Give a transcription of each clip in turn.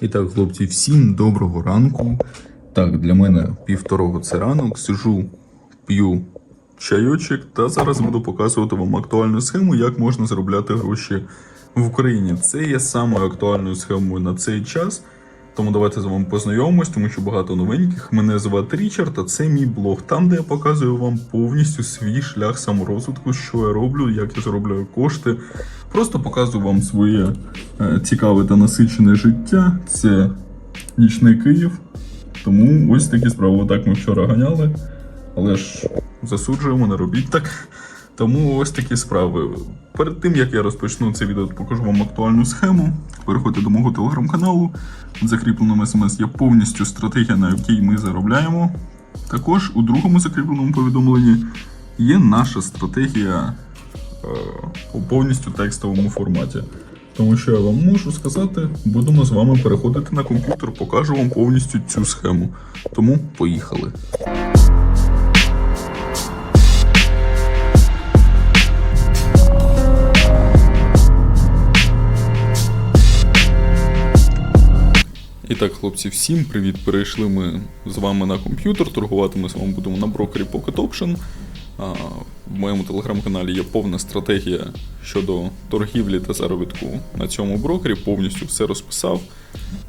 І так, хлопці, всім доброго ранку. Так, для мене півторого це ранок. Сижу, п'ю чайочок, та зараз буду показувати вам актуальну схему, як можна заробляти гроші в Україні. Це є самою актуальною схемою на цей час. Тому давайте з вами познайомимось, тому що багато новеньких. Мене звати Річард, а це мій блог, там, де я показую вам повністю свій шлях саморозвитку, що я роблю, як я заробляю кошти. Просто показую вам своє е, цікаве та насичене життя. Це нічний Київ. Тому ось такі справи. Отак ми вчора ганяли. Але ж засуджуємо, не робіть так. Тому ось такі справи. Перед тим як я розпочну це відео, покажу вам актуальну схему. Переходьте до мого телеграм-каналу. В закріпленому смс є повністю стратегія, на якій ми заробляємо. Також у другому закріпленому повідомленні є наша стратегія е, у повністю текстовому форматі. Тому що я вам можу сказати, будемо з вами переходити на комп'ютер, покажу вам повністю цю схему. Тому поїхали. Так, хлопці, всім привіт! Перейшли ми з вами на комп'ютер. Торгувати ми з вами будемо на брокері Pocket Option. В моєму телеграм-каналі є повна стратегія щодо торгівлі та заробітку на цьому брокері. Повністю все розписав.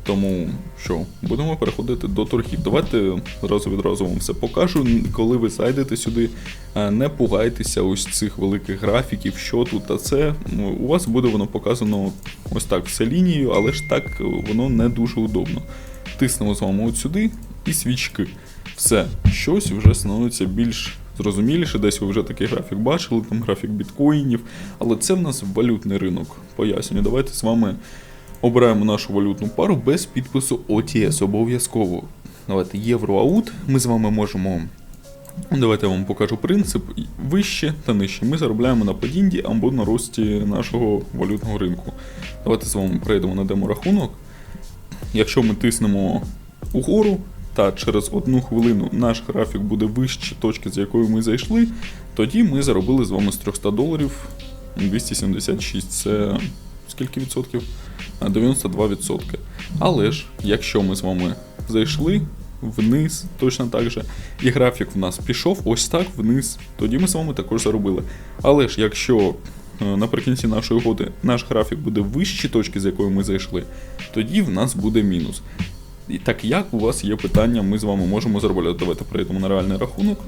Тому що, будемо переходити до торгів. Давайте одразу відразу вам все покажу. Коли ви зайдете сюди, не пугайтеся ось цих великих графіків, що тут та це. У вас буде воно показано ось так все лінією, але ж так воно не дуже удобно. Тиснемо з вами от сюди і свічки. Все, щось вже становиться більш зрозуміліше. Десь ви вже такий графік бачили, там графік біткоїнів. Але це в нас валютний ринок. Пояснюю, давайте з вами обираємо нашу валютну пару без підпису OTS обов'язково. Давайте євро-аут. Ми з вами можемо. Давайте я вам покажу принцип вище та нижче. Ми заробляємо на падінні або на рості нашого валютного ринку. Давайте з вами перейдемо на демо-рахунок. Якщо ми тиснемо угору, та через одну хвилину наш графік буде вище точки, з якої ми зайшли, тоді ми заробили з вами з 300 доларів 276. Це скільки відсотків? А, 92 відсотки. Але ж, якщо ми з вами зайшли вниз, точно так же, і графік в нас пішов ось так вниз, тоді ми з вами також заробили. Але ж, якщо е, наприкінці нашої угоди наш графік буде вище точки, з якої ми зайшли, тоді в нас буде мінус. І так як у вас є питання, ми з вами можемо заробляти. Давайте перейдемо на реальний рахунок.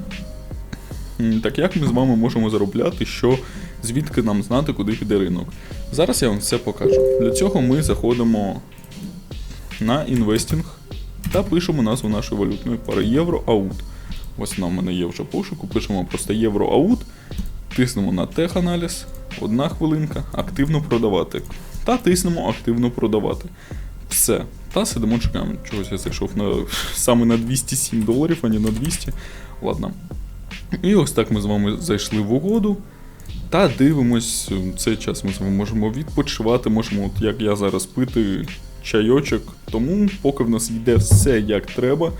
Так як ми з вами можемо заробляти, що звідки нам знати, куди піде ринок? Зараз я вам все покажу. Для цього ми заходимо на інвестінг та пишемо назву нашої валютної пари євро-аут. Ось вона в мене є вже пошуку, пишемо просто євро-аут, тиснемо на тех-аналіз, одна хвилинка, активно продавати. Та тиснемо активно продавати. Все. Та сидимо, чекаємо. Чогось я зайшов на саме на 207 доларів, а не на 200. Ладно. І ось так ми з вами зайшли в угоду. Та дивимось, цей час ми з можемо відпочивати, можемо, от як я зараз пити чайочок. Тому, поки в нас йде все як треба,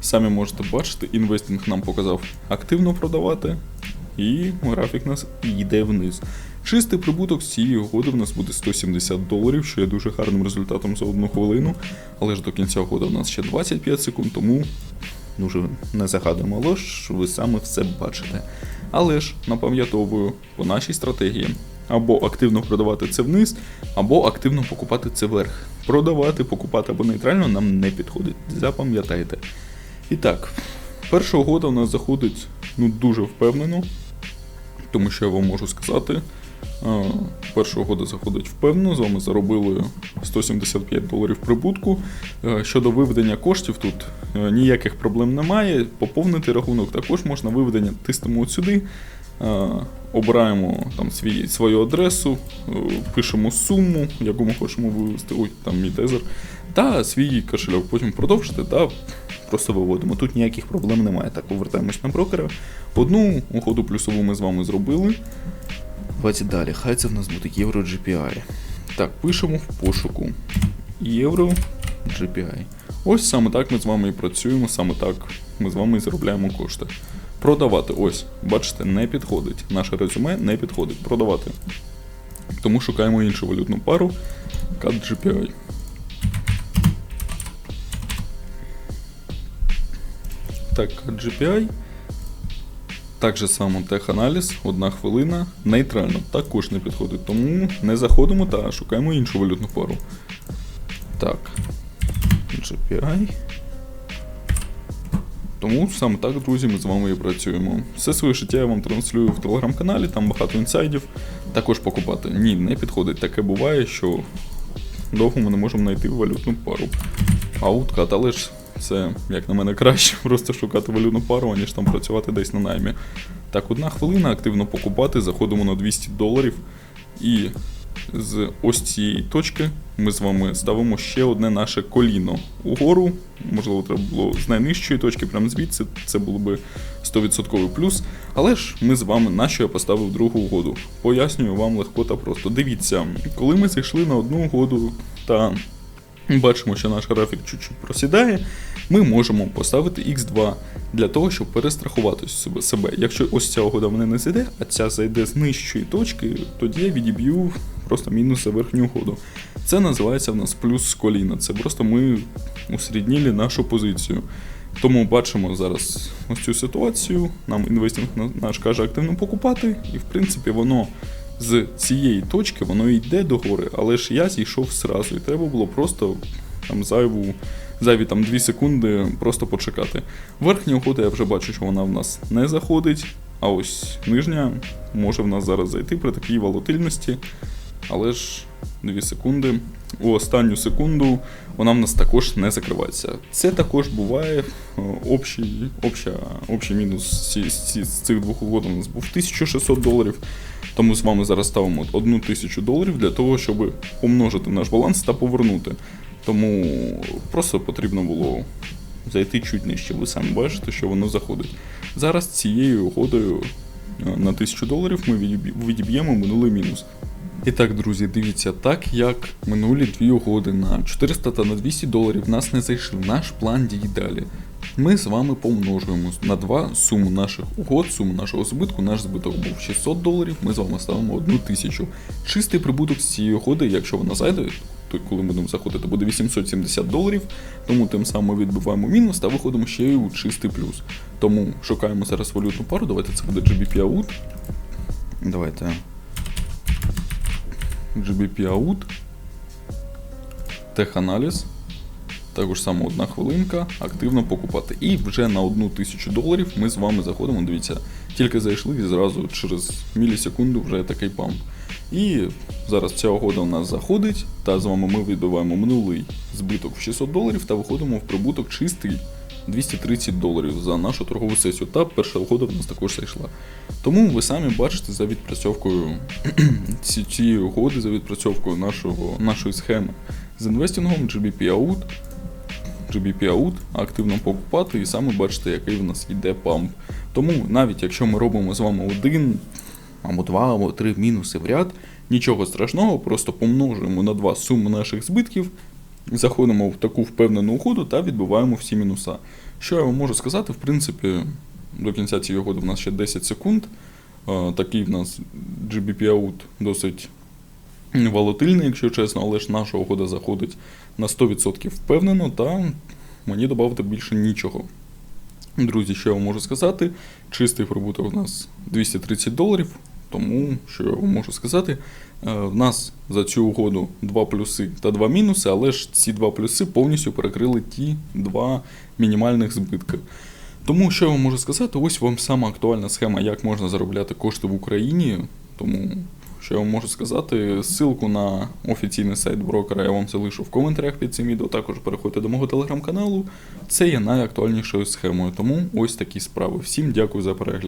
самі можете бачити, інвестинг нам показав активно продавати, і графік нас йде вниз. Чистий прибуток з цієї угоди в нас буде 170 доларів, що є дуже гарним результатом за одну хвилину. Але ж до кінця угоди в нас ще 25 секунд, тому дуже не загадуємо, але ви саме все бачите. Але ж напам'ятовую по нашій стратегії. Або активно продавати це вниз, або активно покупати це вверх. Продавати, покупати або нейтрально нам не підходить. Запам'ятайте. І так, перша угода у нас заходить ну дуже впевнено, тому що я вам можу сказати. А, Перша заходить впевнено, з вами заробили 175 доларів прибутку. Е, Щодо виведення коштів, тут е, ніяких проблем немає. Поповнити рахунок також можна виведення. Тиснемо от сюди, е, обираємо там свій, свою адресу, пишемо суму, яку ми хочемо вивести, ой, там мій тезер, та свій кошельок. Потім продовжити та просто виводимо. Тут ніяких проблем немає. Так, повертаємось на брокера. Одну угоду плюсову ми з вами зробили. Давайте далі. Хай це в нас буде Євро GPI. Так, пишемо в пошуку Євро GPI. Ось саме так ми з вами і працюємо, саме так ми з вами і заробляємо кошти. Продавати, ось, бачите, не підходить. Наше резюме не підходить. Продавати. Тому шукаємо іншу валютну пару CAD GPI. Так, CAD GPI. Так же само теханаліз, одна хвилина, нейтрально, також не підходить. Тому не заходимо та шукаємо іншу валютну пару. Так. GPI. Тому саме так, друзі, ми з вами і працюємо. Все своє життя я вам транслюю в телеграм-каналі, там багато інсайдів. Також покупати. Ні, не підходить. Таке буває, що довго ми не можемо знайти валютну пару. А уткат, але ж це, як на мене, краще просто шукати валютну пару, аніж там працювати десь на наймі. Так, одна хвилина активно покупати, заходимо на 200 доларів. І з ось цієї точки ми з вами ставимо ще одне наше коліно угору. Можливо, треба було з найнижчої точки, прямо звідси, це було би 100% плюс. Але ж ми з вами, на що я поставив другу угоду. Пояснюю вам легко та просто. Дивіться, коли ми зайшли на одну угоду та бачимо, що наш графік чуть-чуть просідає, ми можемо поставити X2 для того, щоб перестрахувати себе-. Якщо ось ця угода мене не зайде, а ця зайде з нижчої точки, тоді я відіб'ю просто мінус за верхню угоду. Це називається в нас плюс з коліна. Це просто ми усрідніли нашу позицію. Тому бачимо зараз ось цю ситуацію. Нам інвестинг наш каже активно покупати, і в принципі воно з цієї точки воно йде догори, але ж я зійшов зразу, і треба було просто там зайву, зайві там 2 секунди просто почекати. Верхня угода я вже бачу, що вона в нас не заходить, а ось нижня може в нас зараз зайти при такій волатильності. Але ж 2 секунди. У останню секунду вона в нас також не закривається. Це також буває. е, Общий, обща, общий мінус з цих двох угод у нас був 1600 доларів. Тому з вами зараз ставимо 1000 доларів для того, щоб помножити наш баланс та повернути. Тому просто потрібно було зайти чуть нижче. Ви самі бачите, що воно заходить. Зараз цією угодою е, на 1000 доларів ми відіб'ємо минулий мінус. І так, друзі, дивіться, так як минулі дві угоди на 400 та на 200 доларів нас не зайшли, наш план діє далі. Ми з вами помножуємо на 2 суму наших угод, суму нашого збитку. Наш збиток був 600 доларів, ми з вами ставимо 1000. Чистий прибуток з цієї угоди, якщо вона зайде, то коли ми будемо заходити, буде 870 доларів, тому тим самим відбиваємо мінус та виходимо ще й у чистий плюс. Тому шукаємо зараз валютну пару, давайте це буде GBP AUD. Давайте GBP out, теханаліз, також само одна хвилинка, активно покупати. І вже на одну тисячу доларів ми з вами заходимо. Дивіться, тільки зайшли і зразу через мілісекунду вже такий памп. І зараз ця угода у нас заходить, та з вами ми відбиваємо минулий збиток в 600 доларів та виходимо в прибуток чистий 230 доларів за нашу торгову сесію. Та перша угода в нас також зайшла. Тому ви самі бачите за відпрацьовкою ці- цієї угоди, за відпрацьовкою нашого, нашої схеми з інвестингом GBP out, GBP out, активно покупати і саме бачите, який в нас йде памп. Тому навіть якщо ми робимо з вами один, або два, або три мінуси в ряд, нічого страшного, просто помножуємо на два суму наших збитків, заходимо в таку впевнену угоду та відбиваємо всі мінуса. Що я вам можу сказати, в принципі, до кінця цієї угоди в нас ще 10 секунд. Такий в нас GBP out досить волатильний, якщо чесно, але ж наша угода заходить на 100% впевнено, та мені додати більше нічого. Друзі, що я вам можу сказати? Чистий прибуток у нас 230 доларів. Тому що я вам можу сказати, е, в нас за цю угоду два плюси та два мінуси, але ж ці два плюси повністю перекрили ті два мінімальних збитки. Тому що я вам можу сказати, ось вам сама актуальна схема, як можна заробляти кошти в Україні. Тому що я вам можу сказати, ссылку на офіційний сайт брокера я вам залишу в коментарях під цим відео. Також переходьте до мого телеграм-каналу. Це є найактуальнішою схемою. Тому ось такі справи. Всім дякую за перегляд.